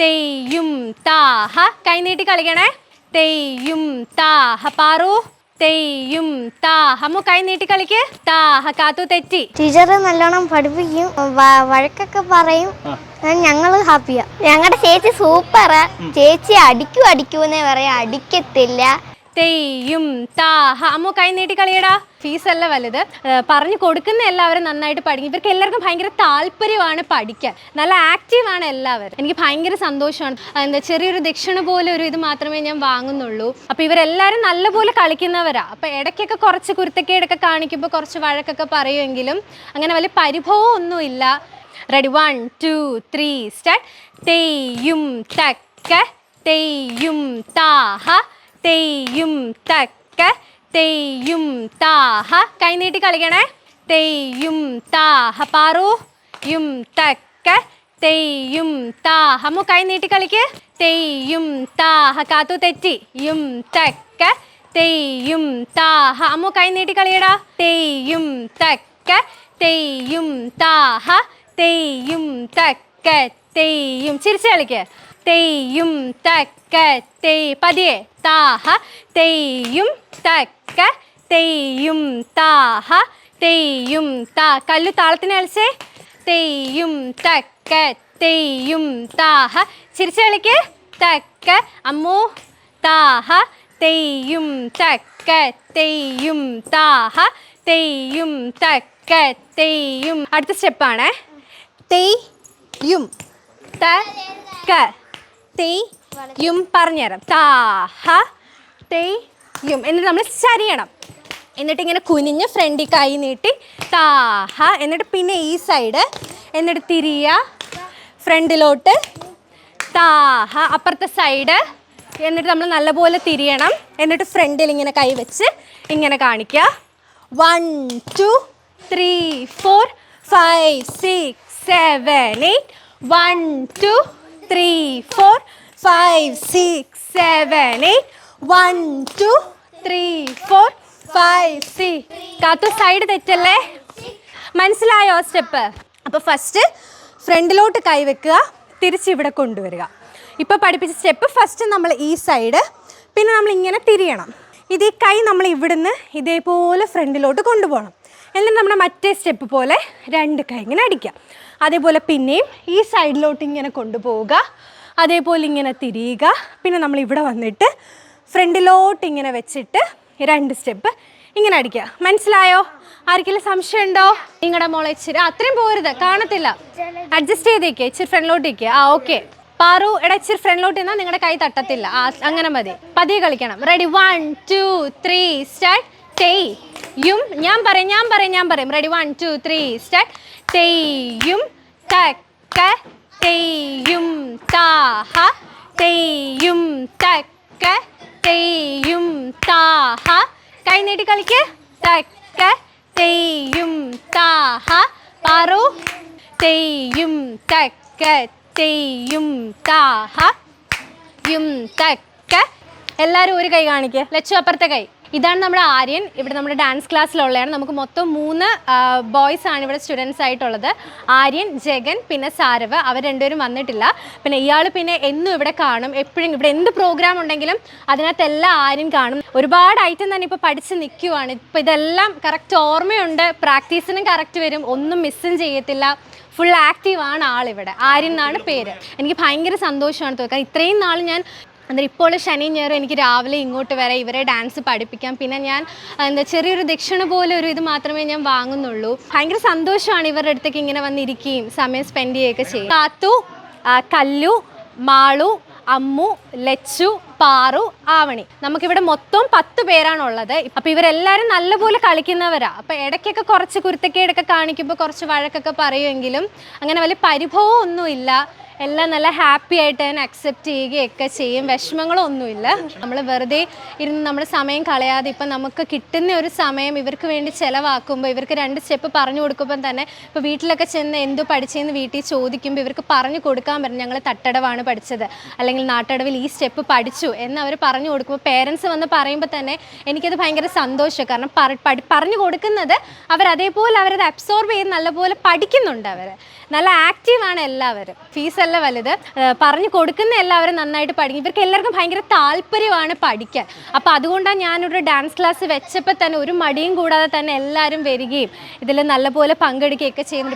തെയ്യും താഹ. കൈനീട്ടി കളിക്കണേ. തെയ്യും താഹ. പാറു. തെയ്യും താഹ. മു കൈ നീട്ടി കളിക്ക്. താഹ. കാത്തു തെറ്റി. ടീച്ചർ നല്ലോണം പഠിപ്പിക്കും. വഴക്കൊക്കെ പറയും. ഞങ്ങൾ ഹാപ്പിയാ. ഞങ്ങളുടെ ചേച്ചി സൂപ്പറാ. ചേച്ചി അടിക്കൂ അടിക്കൂന്നേ പറയാ. അടിക്കത്തില്ല. തെയ്യും താഹ. അമ്മു കൈ നീട്ടി കളിയടാ. ഫീസ് അല്ല വലുത് പറഞ്ഞു കൊടുക്കുന്ന എല്ലാവരും നന്നായിട്ട് പഠിക്കും. ഇവർക്ക് എല്ലാവർക്കും ഭയങ്കര താല്പര്യമാണ് പഠിക്കാൻ. നല്ല ആക്റ്റീവാണ് എല്ലാവരും. എനിക്ക് ഭയങ്കര സന്തോഷമാണ്. എന്താ ചെറിയൊരു ദക്ഷിണ പോലെ ഒരു ഇത് മാത്രമേ ഞാൻ വാങ്ങുന്നുള്ളൂ. അപ്പോൾ ഇവരെല്ലാവരും നല്ലപോലെ കളിക്കുന്നവരാ. അപ്പോൾ ഇടയ്ക്കൊക്കെ കുറച്ച് കുരുത്തക്കേടൊക്കെ കാണിക്കുമ്പോൾ കുറച്ച് വഴക്കൊക്കെ പറയുമെങ്കിലും അങ്ങനെ വലിയ പരിഭവം ഒന്നുമില്ല. Ready one two three start തെയ്യും തക്ക തെയ്യും താഹ. തെയ്യും തക്ക തെയ്യും താഹ. കൈനീട്ടി കളിക്കണേ. തെയ്യും താഹ. പാറു. യും തക്ക തെയ്യും താഹ. അമ്മു കൈനീട്ടി കളിക്ക്. തെയ്യും താഹ. കാത്തു തെറ്റി. യും തക്ക തെയ്യും താഹ. അമ്മു കൈ കളിയടാ. തെയ്യും തക്ക തെയ്യും താഹ. തെയ്യും തക്ക തെയ്യും ചിരിച്ചു കളിക്ക്. തെയ്യും തക്ക തെയ് പതിയെ താഹ. തെയ്യും തക്ക തെയ്യും താഹ. തെയ്യും താ കല്ലു താളത്തിന് കളിച്ചേ. തെയ്യും തക്ക തെയ്യും താഹ. ചിരിച്ചു കളിക്ക്. തക്ക അമ്മു താഹ. തെയ്യും തക്ക തെയ്യും താഹ. തെയ്യും തക്ക തെയ്യും അടുത്ത സ്റ്റെപ്പാണ്. തെയ്യും തക്ക തെയ്യും പറഞ്ഞുതരാം. താഹ തെയ്യും എന്നിട്ട് നമ്മൾ ചരിയണം എന്നിട്ട് ഇങ്ങനെ കുനിഞ്ഞ് ഫ്രണ്ടിൽ കൈ നീട്ടി താഹ എന്നിട്ട് പിന്നെ ഈ സൈഡ് എന്നിട്ട് തിരിയ ഫ്രണ്ടിലോട്ട് താഹ അപ്പുറത്തെ സൈഡ് എന്നിട്ട് നമ്മൾ നല്ലപോലെ തിരിയണം. എന്നിട്ട് ഫ്രണ്ടിൽ ഇങ്ങനെ കൈ വെച്ച് ഇങ്ങനെ കാണിക്കുക one two three four five six seven eight one two three four five six seven eight one two three four five six കാത്തു സൈഡ് തെറ്റല്ലേ? മനസ്സിലായോ സ്റ്റെപ്പ് അപ്പോൾ ഫസ്റ്റ് ഫ്രണ്ടിലോട്ട് കൈവെക്കുക തിരിച്ച് ഇവിടെ കൊണ്ടുവരിക. ഇപ്പോൾ പഠിപ്പിച്ച സ്റ്റെപ്പ് ഫസ്റ്റ് നമ്മൾ ഈ സൈഡ് പിന്നെ നമ്മൾ ഇങ്ങനെ തിരിയണം. ഇത് ഈ കൈ നമ്മൾ ഇവിടുന്ന് ഇതേപോലെ ഫ്രണ്ടിലോട്ട് കൊണ്ടുപോകണം. എന്നിട്ട് നമ്മുടെ മറ്റേ സ്റ്റെപ്പ് പോലെ രണ്ട് കൈ ഇങ്ങനെ അടിക്കുക. അതേപോലെ പിന്നെയും ഈ സൈഡിലോട്ട് ഇങ്ങനെ കൊണ്ടുപോവുക. അതേപോലെ ഇങ്ങനെ തിരിയുക. പിന്നെ നമ്മൾ ഇവിടെ വന്നിട്ട് ഫ്രണ്ടിലോട്ട് ഇങ്ങനെ വെച്ചിട്ട് രണ്ട് സ്റ്റെപ്പ് ഇങ്ങനെ അടിക്കുക. മനസ്സിലായോ? ആർക്കെങ്കിലും സംശയം ഉണ്ടോ നിങ്ങളുടെ മോളെ ഇച്ചിരി അത്രയും പോരുത്. കാണത്തില്ല. അഡ്ജസ്റ്റ് ചെയ്തേക്ക്. ഇച്ചിരി ഫ്രണ്ടിലോട്ട് ഇരിക്കുക ആ ഓക്കെ പാറു എടാ ഇച്ചിരി ഫ്രണ്ടിലോട്ട് നിന്നാൽ നിങ്ങളുടെ കൈ തട്ടത്തില്ല. അങ്ങനെ മതി. പതിയെ കളിക്കണം. Ready one two three start തെയ്യും ഞാൻ പറയും ഞാൻ പറയും ഞാൻ പറയും. Ready one two three start തെയ്യും തക്ക തെയ്യും താഹ. തെയ്യും തക്ക തെയ്യും താഹ. കൈ നീട്ടി കളിക്ക്. തക്ക തെയ്യും താഹ. പാറു തെയ്യും തക്ക തെയ്യും താഹ. യും തക്ക. എല്ലാവരും ഒരു കൈ കാണിക്കുക ലച്ചു അപ്പുറത്തെ കൈ. ഇതാണ് നമ്മുടെ ആര്യൻ. ഇവിടെ നമ്മുടെ ഡാൻസ് ക്ലാസ്സിലുള്ളതാണ് നമുക്ക് മൊത്തം മൂന്ന് ബോയ്സ് ആണ് ഇവിടെ സ്റ്റുഡൻസ് ആയിട്ടുള്ളത്. ആര്യൻ ജഗൻ പിന്നെ സാരവ്. അവർ രണ്ടുപേരും വന്നിട്ടില്ല. പിന്നെ ഇയാൾ പിന്നെ എന്നും ഇവിടെ കാണും. എപ്പോഴും ഇവിടെ എന്ത് പ്രോഗ്രാം ഉണ്ടെങ്കിലും അതിനകത്ത് എല്ലാ ആര്യൻ കാണും. ഒരുപാട് ഐറ്റം തന്നെ ഇപ്പോൾ പഠിച്ച് നിൽക്കുവാണ് ഇപ്പോൾ ഇതെല്ലാം കറക്റ്റ് ഓർമ്മയുണ്ട്. പ്രാക്ടീസിനും കറക്റ്റ് വരും. ഒന്നും മിസ്സും ചെയ്യത്തില്ല. ഫുൾ ആക്റ്റീവ് ആണ് ആളിവിടെ. ആര്യൻ എന്നാണ് പേര്. എനിക്ക് ഭയങ്കര സന്തോഷമാണ് തോന്നുക ഇത്രയും നാൾ ഞാൻ അന്നേരം ഇപ്പോൾ ശനി ഞായറും എനിക്ക് രാവിലെ ഇങ്ങോട്ട് വരെ ഇവരെ ഡാൻസ് പഠിപ്പിക്കാം. പിന്നെ ഞാൻ എന്താ ചെറിയൊരു ദക്ഷിണ പോലെ ഒരു ഇത് മാത്രമേ ഞാൻ വാങ്ങുന്നുള്ളൂ. ഭയങ്കര സന്തോഷമാണ് ഇവരുടെ അടുത്തേക്ക് ഇങ്ങനെ വന്നിരിക്കുകയും സമയം സ്പെൻഡ് ചെയ്യുകയൊക്കെ ചെയ്യും. കാത്തു കല്ലു മാളു അമ്മു ലച്ചു പാറു ആവണി. നമുക്കിവിടെ മൊത്തം പത്ത് പേരാണുള്ളത്. അപ്പോൾ ഇവരെല്ലാവരും നല്ലപോലെ കളിക്കുന്നവരാ. അപ്പോൾ ഇടയ്ക്കൊക്കെ കുറച്ച് കുരുത്തക്കേടൊക്കെ കാണിക്കുമ്പോൾ കുറച്ച് വഴക്കൊക്കെ പറയുമെങ്കിലും അങ്ങനെ വലിയ പരിഭവം ഒന്നുമില്ല എല്ലാം നല്ല ഹാപ്പി ആയിട്ട് തന്നെ അക്സെപ്റ്റ് ചെയ്യുകയൊക്കെ ചെയ്യും. വിഷമങ്ങളൊന്നുമില്ല. നമ്മൾ വെറുതെ ഇരുന്ന് നമ്മുടെ സമയം കളയാതെ ഇപ്പം നമുക്ക് കിട്ടുന്ന ഒരു സമയം ഇവർക്ക് വേണ്ടി ചിലവാക്കുമ്പോൾ ഇവർക്ക് രണ്ട് സ്റ്റെപ്പ് പറഞ്ഞു കൊടുക്കുമ്പം തന്നെ ഇപ്പോൾ വീട്ടിലൊക്കെ ചെന്ന് എന്തോ പഠിച്ചതെന്ന് വീട്ടിൽ ചോദിക്കുമ്പോൾ ഇവർക്ക് പറഞ്ഞു കൊടുക്കാൻ പറ്റും ഞങ്ങൾ തട്ടടവാണ് പഠിച്ചത്. അല്ലെങ്കിൽ നാട്ടടവിൽ ഈ സ്റ്റെപ്പ് പഠിച്ചു എന്ന് അവർ പറഞ്ഞു കൊടുക്കുമ്പോൾ പേരൻസ് വന്ന് പറയുമ്പോൾ തന്നെ എനിക്കത് ഭയങ്കര സന്തോഷം. കാരണം പറഞ്ഞു കൊടുക്കുന്നത് അവർ അതേപോലെ അവരത് അബ്സോർബ് ചെയ്ത് നല്ലപോലെ പഠിക്കുന്നുണ്ട് അവർ നല്ല ആക്റ്റീവാണ് എല്ലാവരും. ഫീസ് അല്ല വലുത്. പറഞ്ഞു കൊടുക്കുന്ന എല്ലാവരും നന്നായിട്ട് പഠിക്കും. ഇവർക്ക് എല്ലാവർക്കും ഭയങ്കര താല്പര്യമാണ് പഠിക്കാൻ. അപ്പോൾ അതുകൊണ്ടാണ് ഞാനൊരു ഡാൻസ് ക്ലാസ് വെച്ചപ്പോൾ തന്നെ ഒരു മടിയും കൂടാതെ തന്നെ എല്ലാവരും വരികയും ഇതിൽ നല്ലപോലെ പങ്കെടുക്കുകയൊക്കെ ചെയ്യുന്നുണ്ട്